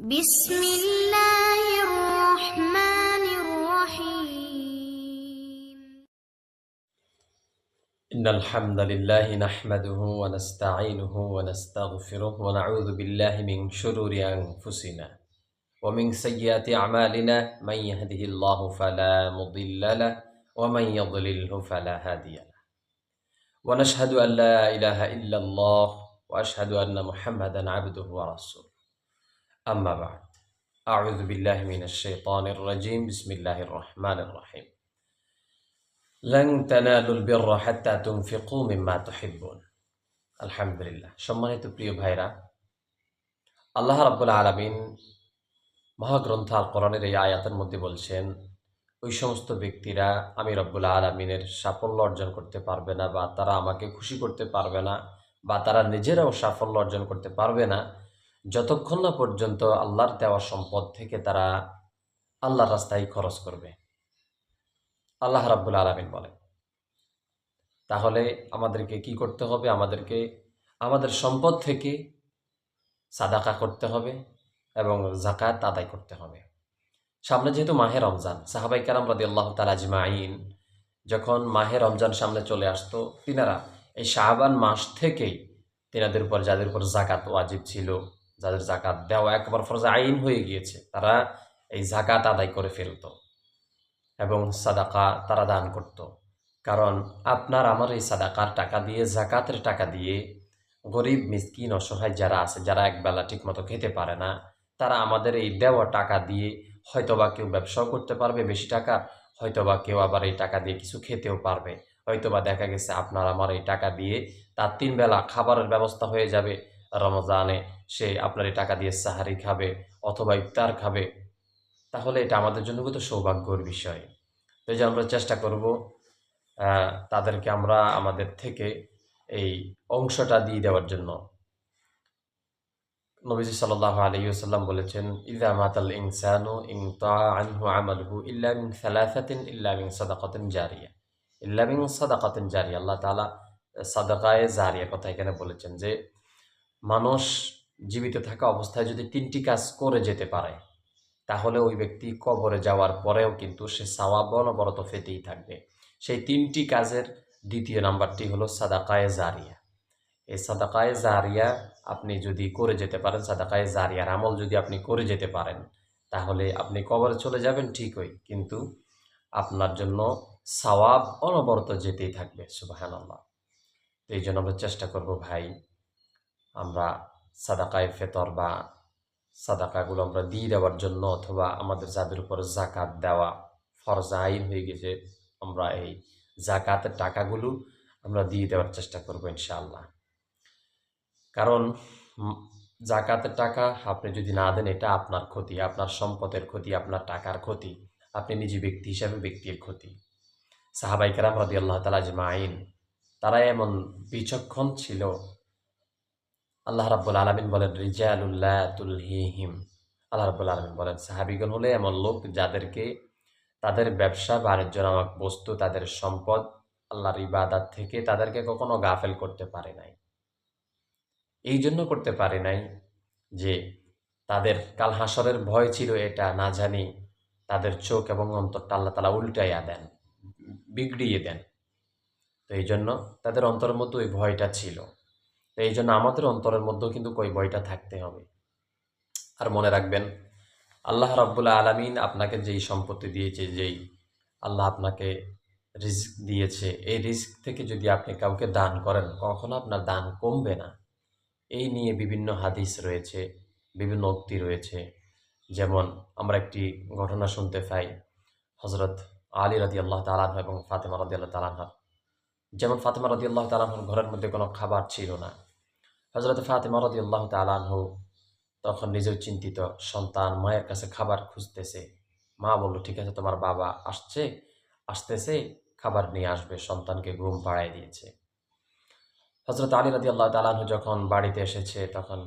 بسم الله الرحمن الرحيم. إن الحمد لله نحمده ونستعينه ونستغفره ونعوذ بالله من شرور أنفسنا ومن سيئات أعمالنا. من يهده الله فلا مضل له ومن يضلله فلا هادي له. ونشهد أن لا إله إلا الله وأشهد أن محمدا عبده ورسوله. أما بعد أعوذ بالله من الشيطان الرجيم بسم الله الرحمن الرحيم لن تنالوا البر حتى تنفقوا مما تحبون আলহামদুলিল্লাহ সম্মানিত প্রিয় ভাইরা আল্লাহ রাব্বুল আলামিন মহাগ্রন্থ আল কোরআনের এই আয়াতের মধ্যে বলছেন ওই সমস্ত ব্যক্তিরা আমি রব্বুল আলমিনের সাফল্য অর্জন করতে পারবে না বা তারা আমাকে খুশি করতে পারবে না বা তারা নিজেরাও সাফল্য অর্জন করতে পারবে না যতক্ষণ না পর্যন্ত আল্লাহর দেওয়া সম্পদ থেকে তারা আল্লাহর রাস্তায় খরচ করবে। আল্লাহ রাব্বুল আলমিন বলেন, তাহলে আমাদেরকে কি করতে হবে? আমাদেরকে, আমাদের সম্পদ থেকে সাদাকা করতে হবে এবং জাকাত আদায় করতে হবে। সামনে যেহেতু মাহে রমজান, সাহাবাই কারাম রাদি আল্লাহ তালাজমাইন যখন মাহে রমজান সামনে চলে আসতো, তিনারা এই শাহবান মাস থেকেই তিনাদের উপর, যাদের উপর জাকাত ওয়াজিব ছিল যাদের জাকাত দেওয়া একবার ফরজ আইন হয়ে গিয়েছে, তারা এই জাকাত আদায় করে ফেলত এবং সাদাকা তারা দান করত। কারণ আপনার আমার এই সাদাকার টাকা দিয়ে জাকাতের টাকা দিয়ে গরিব, মিসকিন, অসহায় যারা আছে, যারা একবেলা ঠিকমতো খেতে পারে না, তারা আমাদের এই দেওয়া টাকা দিয়ে হয়তোবা কেউ ব্যবসাও করতে পারবে বেশি টাকা, হয়তোবা কেউ আবার এই টাকা দিয়ে কিছু খেতেও পারবে। হয়তোবা দেখা গেছে আপনার আমার এই টাকা দিয়ে তার তিন বেলা খাবারের ব্যবস্থা হয়ে যাবে রমজানে সে আপনার এই টাকা দিয়ে সাহারি খাবে অথবা ইফতার খাবে, তাহলে এটা আমাদের জন্য কিন্তু সৌভাগ্যর বিষয়। তো এই যে আমরা চেষ্টা করব তাদেরকে আমরা আমাদের থেকে এই অংশটা দিয়ে দেওয়ার জন্য। নবীজি সাল্লাহ আলাইসাল্লাম বলেছেন ইদা মাতাল ইনসানু ইনতা আনহু আমালহু ইল্লা মিন সালাসাতিন ইল্লা মিন সাদাকাতিন জারিয়া। ইল্লা মিন সাদাকাতিন জারিয়া, আল্লাহ তাআলা সাদাকায়ে জারিয়া কথা এখানে বলেছেন যে মানুষ জীবিত থাকা অবস্থায় যদি তিনটি কাজ করে যেতে পারে, তাহলে ওই ব্যক্তি কবরে যাওয়ার পরেও কিন্তু সে সাওয়াব অনবরত পেতেই থাকবে। সেই তিনটি কাজের দ্বিতীয় নাম্বারটি হলো সাদাকায়ে জারিয়া। এই সাদাকায়ে জারিয়া আপনি যদি করে যেতে পারেন, সাদাকায়ে জারিয়ার আমল যদি আপনি করে যেতে পারেন, তাহলে আপনি কবরে চলে যাবেন ঠিকই, কিন্তু আপনার জন্য সওয়াব অনবরত যেতেই থাকবে সুবাহান আল্লাহ তো এই জন্য আমরা চেষ্টা করব ভাই আমরা সাদাকায় ফেতর বা সাদাকাগুলো আমরা দিয়ে দেওয়ার জন্য অথবা আমাদের যাদের উপর জাকাত দেওয়া ফরজ আইন হয়ে গেছে, আমরা এই জাকাতের টাকাগুলো আমরা দিয়ে দেওয়ার চেষ্টা করব ইনশাআল্লাহ। কারণ জাকাতের টাকা আপনি যদি না দেন, এটা আপনার ক্ষতি, আপনার সম্পদের ক্ষতি, আপনার টাকার ক্ষতি, আপনি নিজে ব্যক্তি হিসাবে ব্যক্তির ক্ষতি। সাহাবাইকার কেরাম রাদি আল্লাহ তালা আইন তারা এমন বিচক্ষণ ছিল আল্লাহ রাব্বুল আলমিন বলেন রিজালুল্লাহ আল্লাহ রাব্বুল আলমিন বলেন, সাহাবিগণ হলে এমন লোক যাদেরকে তাদের ব্যবসা, বাণিজ্য নামক বস্তু, তাদের সম্পদ, আল্লাহর ইবাদাত থেকে তাদেরকে কখনো গাফেল করতে পারে নাই। এই জন্য করতে পারে নাই যে তাদের কাল হাসরের ভয় ছিল এটা, না জানি তাদের চোখ এবং অন্তরটা আল্লাহ তালা উল্টাইয়া দেন, বিগড়িয়ে দেন। তো এই জন্য তাদের অন্তরের মধ্যে ওই ভয়টা ছিল। এই জন্য আমাদের অন্তরের মধ্যেও কিন্তু ওই ভয়টা থাকতে হবে। আর মনে রাখবেন, আল্লাহ রাব্বুল আলামিন আপনাকে যেই সম্পত্তি দিয়েছে, যেই আল্লাহ আপনাকে রিস্ক দিয়েছে, এই রিস্ক থেকে যদি আপনি কাউকে দান করেন, কখনো আপনার দান কমবে না। এই নিয়ে বিভিন্ন হাদিস রয়েছে, বিভিন্ন উক্তি রয়েছে। যেমন আমরা একটি ঘটনা শুনতে পাই হজরত আলী রাদি আল্লাহ তালাহ এবং ফাতেমা রাদি আল্লাহ তালাহার যেমন ফাতেমা রাদি আল্লাহ তালাহর ঘরের মধ্যে কোনো খাবার ছিল না। হজরত ফাতেমা রাদি আল্লাহ তালাহ তখন নিজেও চিন্তিত, সন্তান মায়ের কাছে খাবার খুঁজতেছে। মা বলল, ঠিক আছে, তোমার বাবা আসছে, আসতেছে, খাবার নিয়ে আসবে, সন্তানকে ঘুম পাড়ায় দিয়েছে। হজরত আলী রাদি আল্লাহ তালাহু যখন বাড়িতে এসেছে, তখন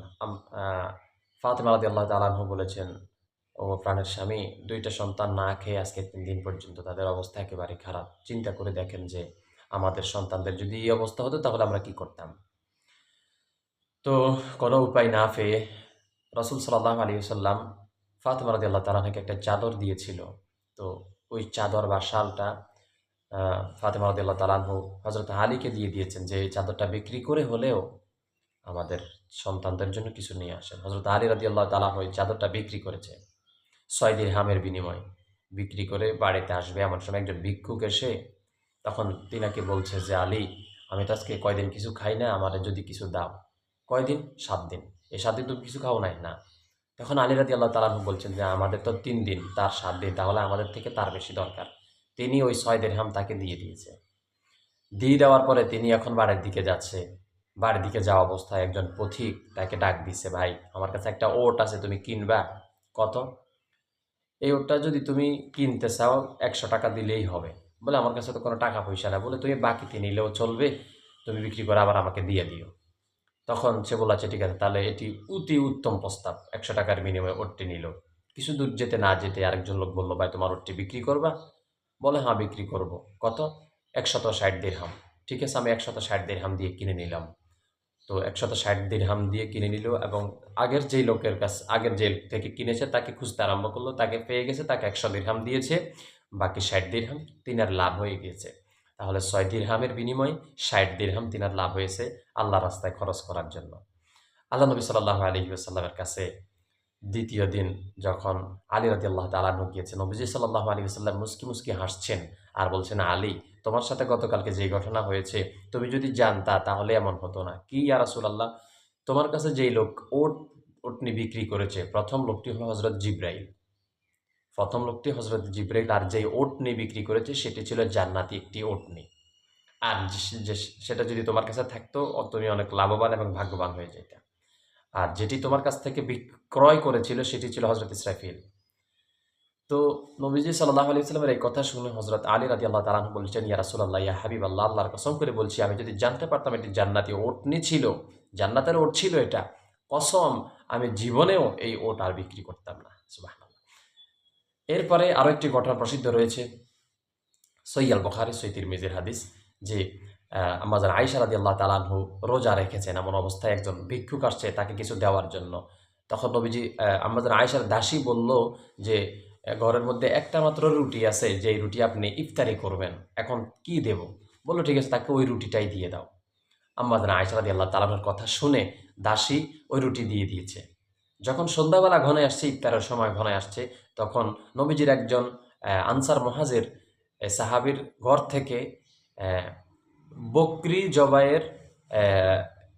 ফাতেমা রাদি আল্লাহ তালাহু বলেছেন, ও প্রাণের স্বামী, দুইটা সন্তান না খেয়ে আজকে তিন দিন পর্যন্ত তাদের অবস্থা একেবারে খারাপ। চিন্তা করে দেখেন যে, আমাদের সন্তানদের যদি এই অবস্থা হতো, তাহলে আমরা কি করতাম? তো কোনো উপায় না পেয়ে রসুল সাল্লাহ আলী সাল্লাম ফাতেমা রাদি আল্লাহ তালাকে একটা চাদর দিয়েছিল। তো ওই চাদর বা শালটা ফাতেমা রাদি আল্লাহ তালাহু হজরত আলীকে দিয়ে দিয়েছেন যে এই চাদরটা বিক্রি করে হলেও আমাদের সন্তানদের জন্য কিছু নিয়ে আসেন। হজরত আলী রাদি আল্লাহ তালাহ ওই চাদরটা বিক্রি করেছে ছয় হামের বিনিময়। বিক্রি করে বাড়িতে আসবে এমন সময় একজন ভিক্ষুক এসে তখন তিনাকে বলছে যে, আলী, আমি তো আজকে কয়দিন কিছু খাই না, আমার যদি কিছু দাও। কয়দিন? সাত দিন। এই সাত দিন তুমি কিছু খাও নাই, না। তখন আলী রাদি আল্লাহ তালাহ বলছেন যে, আমাদের তো তিন দিন, তার সাত দিন, তাহলে আমাদের থেকে তার বেশি দরকার। তিনি ওই ছয় হাম তাকে দিয়ে দিয়েছে। দিয়ে দেওয়ার পরে তিনি এখন বাড়ির দিকে যাচ্ছে। বাড়ির দিকে যাওয়া অবস্থায় একজন পথিক তাকে ডাক দিছে, ভাই, আমার কাছে একটা ওট আছে, তুমি কিনবা? কত? এই ওটটা যদি তুমি কিনতে চাও, একশো টাকা দিলেই হবে। বলে, আমার কাছে তো কোনো টাকা পয়সা না বলে তুমি বাকিতে নিলেও চলবে, তুমি বিক্রি করে আবার আমাকে দিয়ে দিও। তখন সে বলেছে ঠিক আছে, তাহলে এটি অতি উত্তম প্রস্তাব। একশো টাকার বিনিময়ে ওটটি নিল। কিছু দূর যেতে না যেতে আরেকজন লোক বলল, ভাই, তোমার ওটটি বিক্রি করবা? বলে হ্যাঁ বিক্রি করব। কত? একশত ষাট দিরহাম। ঠিক আছে, আমি একশত ষাট দিরহাম দিয়ে কিনে নিলাম। তো একশত ষাট দিরহাম দিয়ে কিনে নিল এবং আগের যেই লোকের কাছে, আগের যে থেকে কিনেছে, তাকে খুঁজতে আরম্ভ করল। তাকে পেয়ে গেছে, তাকে একশো দিরহাম দিয়েছে, বাকি ষাট দিরহাম তিনার লাভ হয়ে গিয়েছে। তাহলে ছয় দিরহামের বিনিময়ে ষাট দিরহাম তিনার লাভ হয়েছে আল্লাহ রাস্তায় খরচ করার জন্য। আল্লাহ নবী সাল্লাহ আলী সাল্লামের কাছে দ্বিতীয় দিন যখন আলী রাজি আল্লাহ তালানু গিয়েছেন, নবীজি সাল্লাহ আলী সাল্লাম মুসকি মুসকি হাসছেন আর বলছেন, আলী, তোমার সাথে গতকালকে যে ঘটনা হয়েছে, তুমি যদি জানতা তাহলে এমন হতো না। কি ইয়া রাসূলুল্লাহ? তোমার কাছে যেই লোক ওট, ওটনি বিক্রি করেছে, প্রথম লোকটি হল হজরত জিব্রাইল। প্রথম লোকটি হজরত জিব্রাইল আর যেই ওটনি বিক্রি করেছে, সেটি ছিল জান্নাতি একটি ওটনি। আর যে- যে- সেটা যদি তোমার কাছে থাকতো তুমি অনেক লাভবান এবং ভাগ্যবান হয়ে যেত। আর যেটি তোমার কাছ থেকে বিক্রয় করেছিল, সেটি ছিল হজরত ইসরাফিল। তো নবীজি সাল্লাহ আলি সাল্লামের এই কথা শুনে হজরত আলী রাজি আল্লাহ তালাহ বলছেন, ইয়া রাসুল্লাহ ইয়া হাবিব আল্লাহ আল্লাহর কসম করে বলছি, আমি যদি জানতে পারতাম এটি জান্নাতি ওটনি ছিল, জান্নাতের ওট ছিল এটা, কসম আমি জীবনেও এই ওট আর বিক্রি করতাম না। সুবাহ এরপরে আরও একটি ঘটনা প্রসিদ্ধ রয়েছে। সৈয়াল বখারি সৈতির মিজির হাদিস, যে আমাদের আয়সা রাদি আল্লাহ তালানহু রোজা রেখেছেন এমন অবস্থায় একজন ভিক্ষুক আসছে তাকে কিছু দেওয়ার জন্য। তখন নবীজি আমাদের আয়সার দাসী বলল যে ঘরের মধ্যে একটা মাত্র রুটি আছে যে রুটি আপনি ইফতারি করবেন, এখন কি দেব? বলল, ঠিক আছে, তাকে ওই রুটিটাই দিয়ে দাও। আমাদের আয়সা রাদি আল্লাহ তালানোর কথা শুনে দাসী ওই রুটি দিয়ে দিয়েছে। যখন সন্ধ্যাবেলা ঘনে আসছে, ইফতারের সময় ঘনে আসছে, তখন নবীজির একজন আনসার মহাজের সাহাবীর ঘর থেকে বকরি জবাইয়ের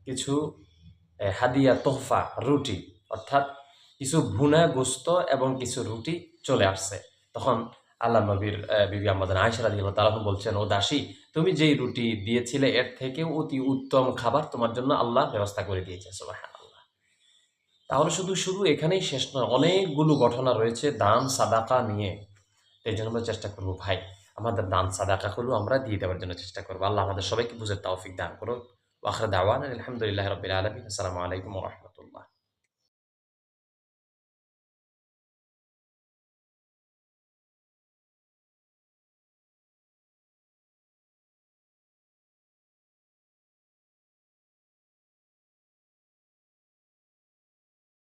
কিছু হাদিয়া, তোহফা, রুটি, অর্থাৎ কিছু ভুনা, গোস্ত এবং কিছু রুটি চলে আসছে। তখন আল্লাহ নবীর বিবি আমাদের আয়সারা দিল তালাহ বলছেন, ও দাসী, তুমি যেই রুটি দিয়েছিলে, এর থেকে অতি উত্তম খাবার তোমার জন্য আল্লাহ ব্যবস্থা করে দিয়েছে সুবহানাল্লাহ তাহলে শুধু শুধু এখানেই শেষ নয়, অনেকগুলো ঘটনা রয়েছে দান, সাদাকা নিয়ে। এই জন্য আমরা চেষ্টা করব, ভাই, আমাদের দান, সাদাকাগুলো আমরা দিয়ে দেওয়ার জন্য চেষ্টা করব। আল্লাহ আমাদের সবাইকে বুঝে তৌফিক দান করুন ওয়াখর দাওয়ান আলহামদুলিল্লাহ রবিল আলমিন। আসসালামু আলাইকুম রহমতুল্লাহ।